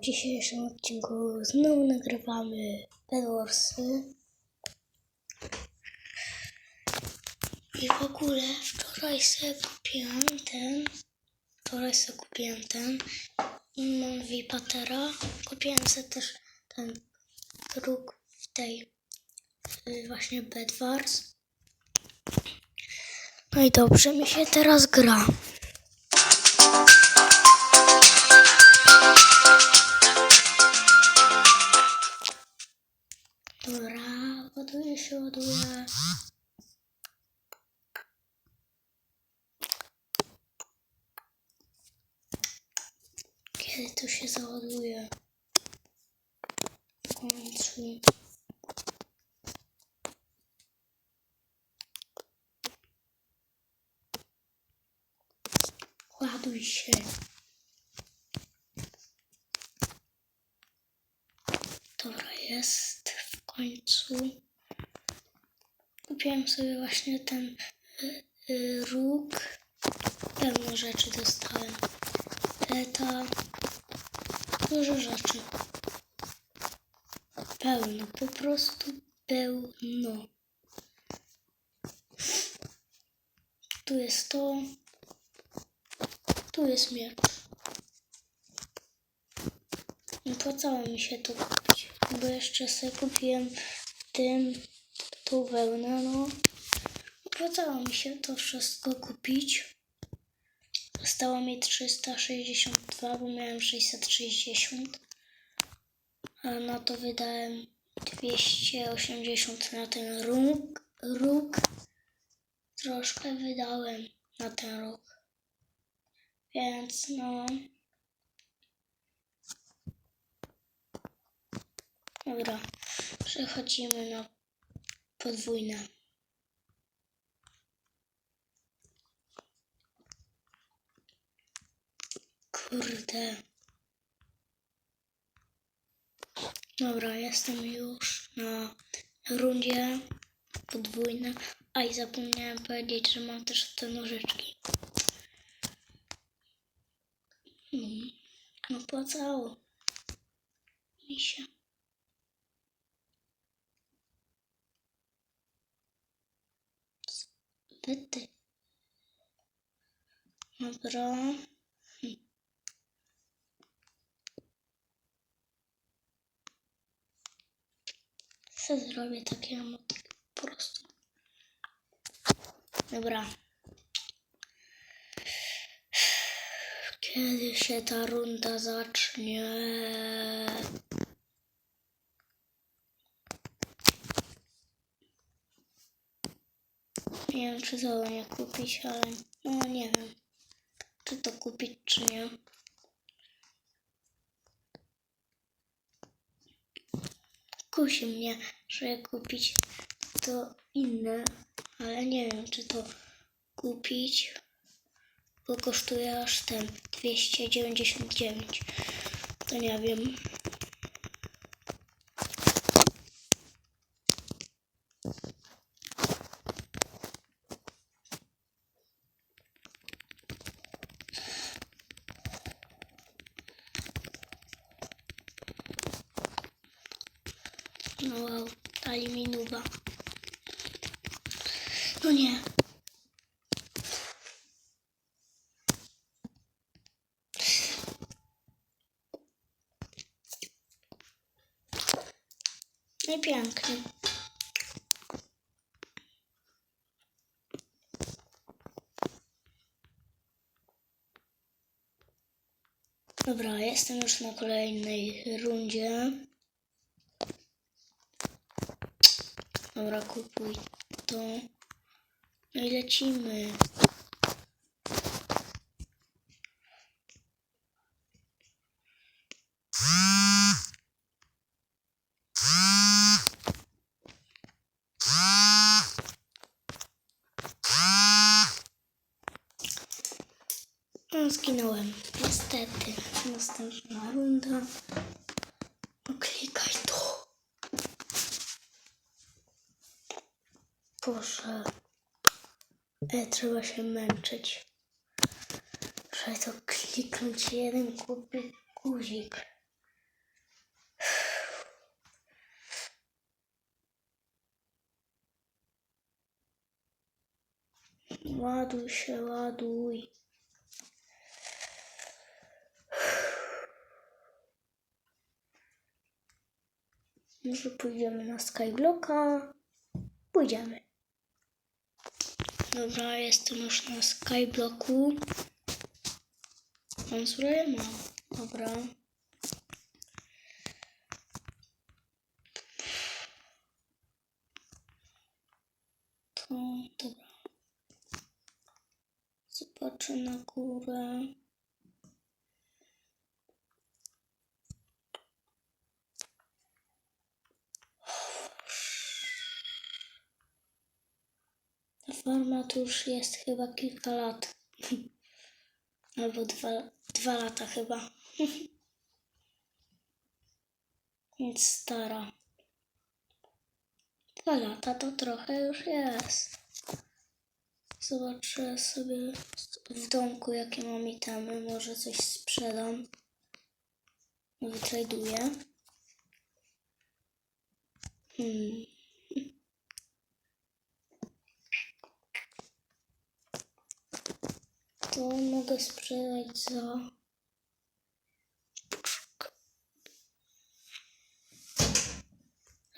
w dzisiejszym odcinku znowu nagrywamy Bedwarsy. I w ogóle wczoraj sobie kupiłem ten, wczoraj sobie kupiłem ten mam Vipatera. Kupiłem sobie też ten róg w tej właśnie Bedwars. No i dobrze mi się teraz gra. To się załaduje? W końcu. Ładuj się. Dobra, jest w końcu. Kupiłem sobie właśnie ten y, y, róg. Pełno rzeczy dostałem. Teta. Dużo rzeczy. Pełno, po prostu pełno. Tu jest to. Tu jest miecz. Opłacało mi się to kupić, bo jeszcze sobie kupiłem w tym tą wełnę, no. Opłacało mi się to wszystko kupić. Zostało mi 362, bo miałem 660. A na to wydałem 280 na ten róg. róg. Troszkę wydałem na ten róg. Więc no... Dobra, przechodzimy na podwójne. Kurde. Dobra, jestem już na rundzie podwójne. A i zapomniałem powiedzieć, że mam też te nożyczki. Hmm, opłacało mi się. Byty. Dobra. Hmm. Co zrobię takie emoty po prostu. Dobra. Kiedy się ta runda zacznie? Nie wiem, czy to nie kupić, ale no nie wiem, czy to kupić, czy nie. Kusi mnie, żeby kupić to inne, ale nie wiem, czy to kupić, bo kosztuje aż ten 299. To nie wiem. No wow, dali mi nuba. No nie. I pięknie. Dobra, jestem już na kolejnej rundzie. Dobra, kupuj to. No i lecimy. zginąłem. Niestety. Następna runda. No klikaj to. Boże. E, trzeba się męczyć. Muszę to kliknąć jeden głupi guzik. Ładuj się, ładuj. Może pójdziemy na Skyblocka? Pójdziemy. Dobra, jestem już na Skyblocku. Zbroję? Mam. Dobra. To dobra. Zobaczę na górę. Ta farma tu już jest chyba kilka lat. Albo dwa, dwa lata chyba. Więc stara. Dwa lata to trochę już jest. Zobaczę sobie w domku, jakie mam itemy. Może coś sprzedam. Wytraduję. Hmm. To mogę sprzedać za...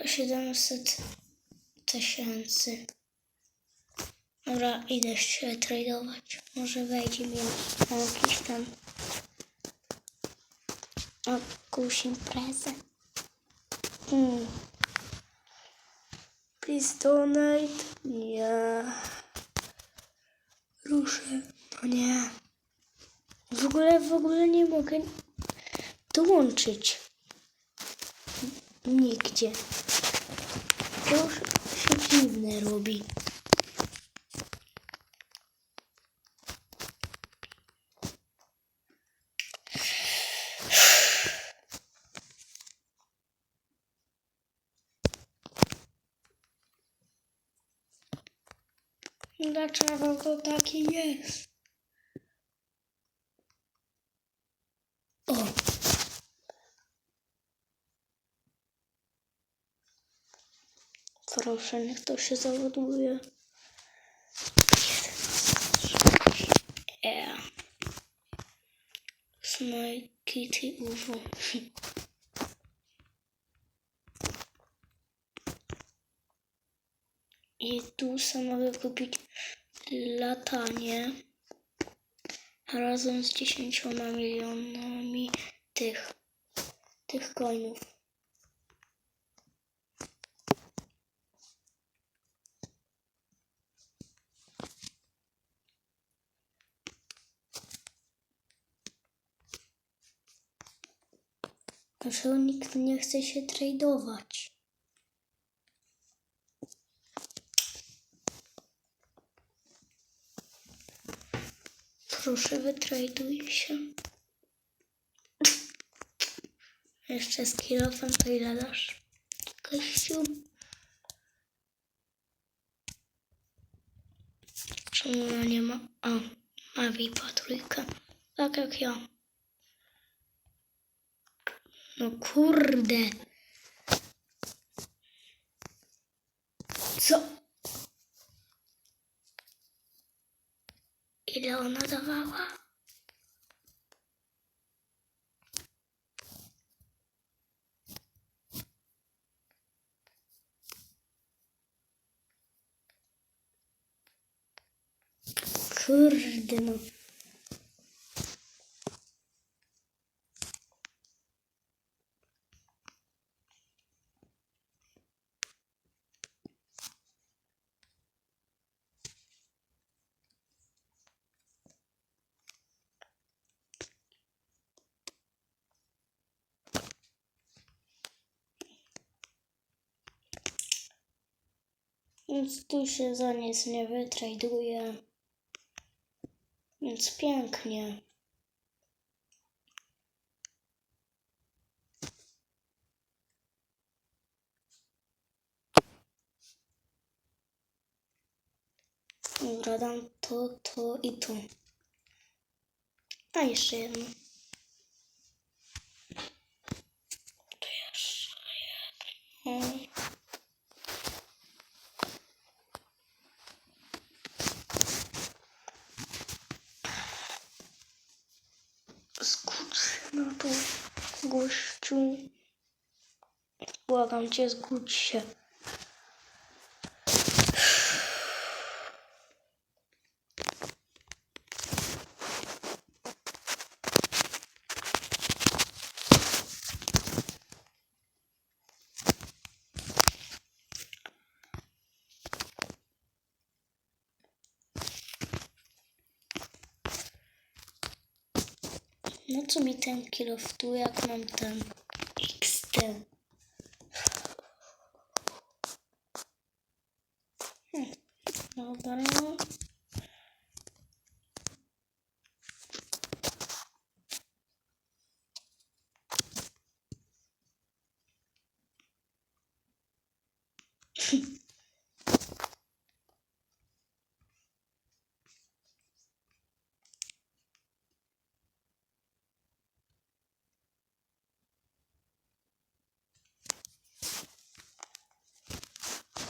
700 tysięcy. Dobra, idę się tradować. Może wejdzie mi na jakiś tam jakąś imprezę. Hmm. Please donate. Nie. Ruszę. No nie. W ogóle, w ogóle nie mogę dołączyć. Nigdzie. To już się dziwne robi. Dlaczego to taki jest? Proszę, niech to się załaduje. Yeah. Snake Kitty UFO. I tu sobie mogę kupić latanie razem z 10 milionami tych, tych coinów. Dlaczego nikt nie chce się tradować? Proszę, wytraduj się. Jeszcze z kilofem to ile dasz? Kościół. Czemu ona nie ma? O, ma VIPa trójkę. Tak jak ja. No kurde. Co? Ile ona dawała? Kurde no. Więc tu się za nic nie wytraduje. Więc pięknie. Dobra, to, to i to. A jeszcze jedno. To jeszcze jedno. Błagam cię, zgódź się. No co mi ten tu, jak mam ten XT? Hm, Dobra.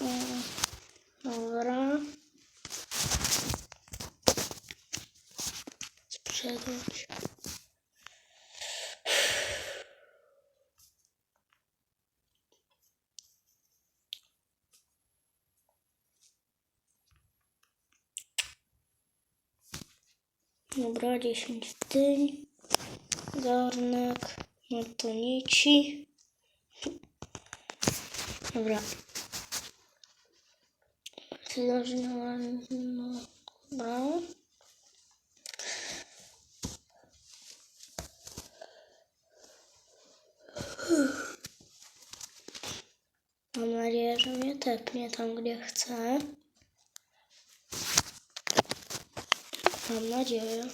Mm, Dobra. Sprzedać. Dobra, 10 dyń. Garnek. No to nici. Dobra. No, dobra. Mam nadzieję, że mnie tepnie tam, gdzie chcę. Mam nadzieję.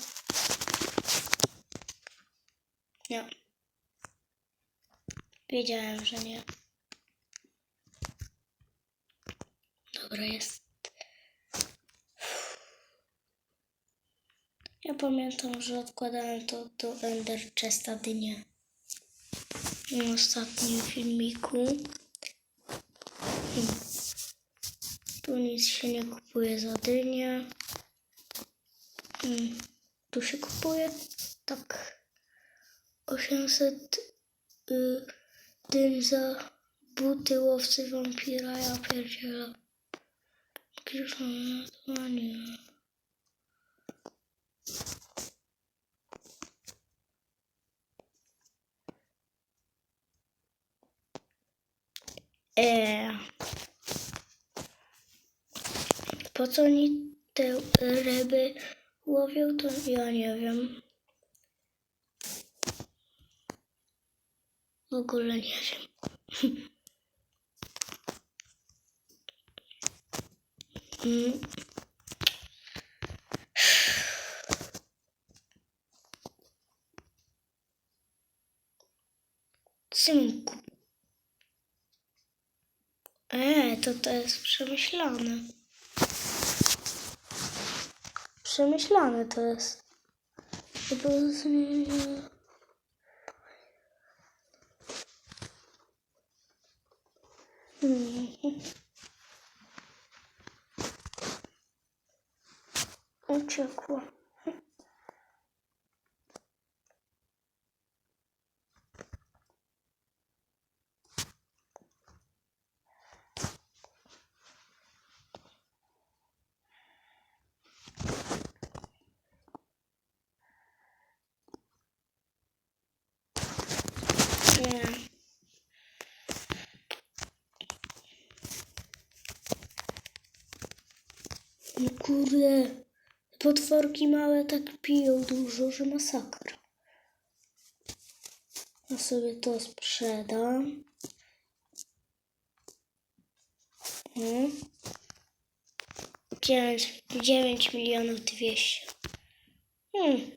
Nie. Wiedziałem, że nie. Dobra, jest. Ja pamiętam, że odkładałem to do Ender Chesta dynię. W ostatnim filmiku. Tu nic się nie kupuje za dynię. Hmm. Tu się kupuje tak 800 y, dym za buty łowcy wampira. Ja pierdzielę. Gryfowanie. Eee. Po co te ryby łowią, to ja nie wiem. W ogóle nie wiem. Mm. Cynku. E, to to jest przemyślane. Przemyślane to jest. Uciekło. Nie. No kurde, potworki małe tak piją dużo, że masakra. Ja sobie to sprzedam. Hmm. 9, 9 milionów 200. Hmm.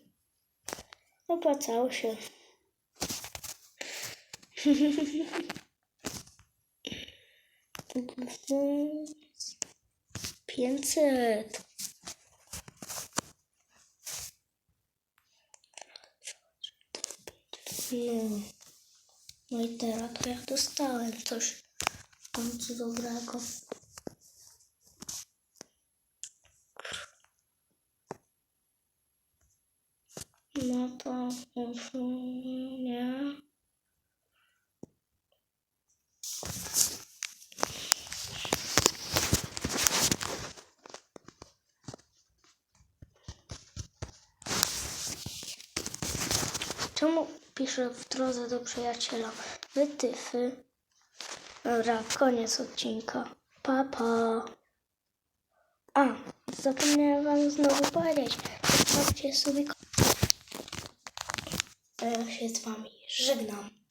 Opłacało się. 500. No. no i teraz to ja dostałem coś w końcu dobrego. No to już nie. Czemu piszę w drodze do przyjaciela? Wytyfy. Dobra, koniec odcinka. Pa, pa. A, zapomniałem wam znowu powiedzieć. Zostawcie sobie... ja się z wami żegnam.